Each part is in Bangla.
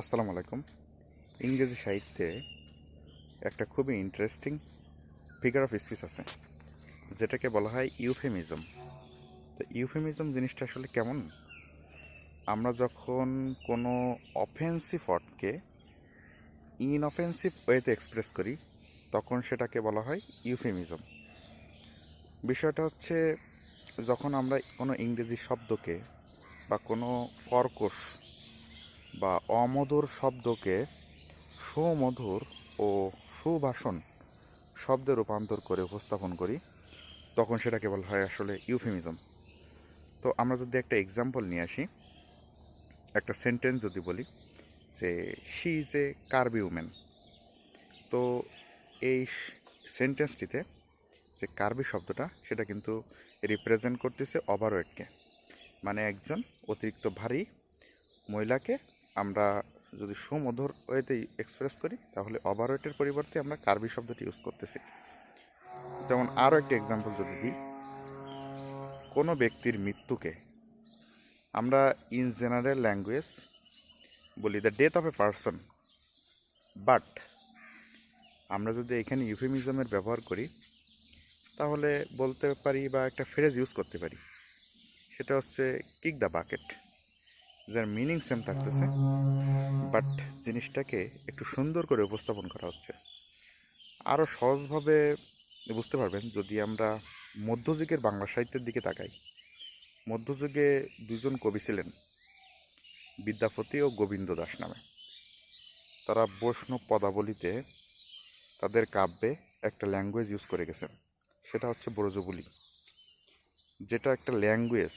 আসসালামু আলাইকুম। ইংরেজি সাহিত্যে একটা খুবই ইন্টারেস্টিং ফিগার অফ স্পিচ আছে, যেটাকে বলা হয় ইউফেমিজম তো ইউফেমিজম জিনিসটা আসলে কেমন? আমরা যখন কোনো অফেন্সিভ ওয়ার্ডকে ইনঅফেন্সিভ ওয়েতে এক্সপ্রেস করি, তখন সেটাকে বলা হয় ইউফেমিজম বিষয়টা হচ্ছে, যখন আমরা কোনো ইংরেজি শব্দকে বা কোনো কর্কশ বা অমধুর শব্দকে সুমধুর ও সুভাষণ শব্দে রূপান্তর করে উপস্থাপন করি, তখন সেটাকে বলা হয় আসলে ইউফেমিজম। তো আমরা যদি একটা এক্সাম্পল নিয়ে আসি, একটা সেন্টেন্স যদি বলি যে she is a curvy women তো এই সেন্টেন্সটিতে যে কার্বি শব্দটা, সেটা কিন্তু রিপ্রেজেন্ট করতেছে ওভারওয়েটকে মানে একজন অতিরিক্ত ভারী মহিলাকে আমরা যদি সুমধুর ওয়েতে এক্সপ্রেস করি, তাহলে ওভারওয়েটের পরিবর্তে আমরা কার্বি শব্দটি ইউজ করতেছি। যেমন আরও একটি এক্সাম্পল যদি দিই, কোনো ব্যক্তির মৃত্যুকে আমরা ইন জেনারেল ল্যাঙ্গুয়েজ বলি the death of a person but আমরা যদি এখানে ইউফেমিজমের ব্যবহার করি, তাহলে বলতে পারি বা একটা ফ্রেজ ইউজ করতে পারি। সেটা হচ্ছে কিক দ্য বাকেট যার মিনিং সেম থাকতেছে বাট জিনিসটাকে একটু সুন্দর করে উপস্থাপন করা হচ্ছে। আরও সহজভাবে বুঝতে পারবেন, যদি আমরা মধ্যযুগের বাংলা সাহিত্যের দিকে তাকাই। মধ্যযুগে দুজন কবি ছিলেন, বিদ্যাপতি ও গোবিন্দ দাস নামে। তারা বৈষ্ণব পদাবলিতে তাদের কাব্যে একটা ল্যাঙ্গুয়েজ ইউজ করে গেছেন, সেটা হচ্ছে ব্রজবুলি। যেটা একটা ল্যাঙ্গুয়েজ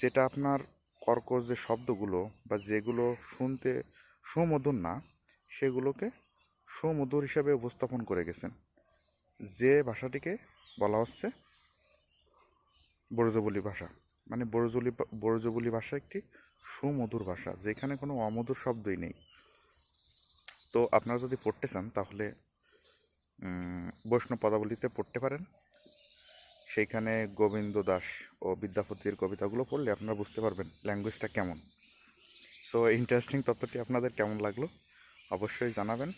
যেটা আপনার কর্কশ যে শব্দগুলো বা যেগুলো শুনতে সুমধুর না, সেগুলোকে সুমধুর হিসাবে উপস্থাপন করে গেছেন। যে ভাষাটিকে বলা হচ্ছে ব্রজবুলি ভাষা। মানে বরজলি, ব্রজবুলি ভাষা একটি সুমধুর ভাষা, যেখানে কোনো অমধুর শব্দই নেই। তো আপনারা যদি পড়তে চান, তাহলে বৈষ্ণব পদাবলিতে পড়তে পারেন। সেইখানে গোবিন্দ দাস ও বিদ্যাপতির কবিতাগুলো পড়লে আপনারা বুঝতে পারবেন ল্যাঙ্গুয়েজটা কেমন। সো ইন্টারেস্টিং তথ্যটি আপনাদের কেমন লাগল? অবশ্যই জানাবেন।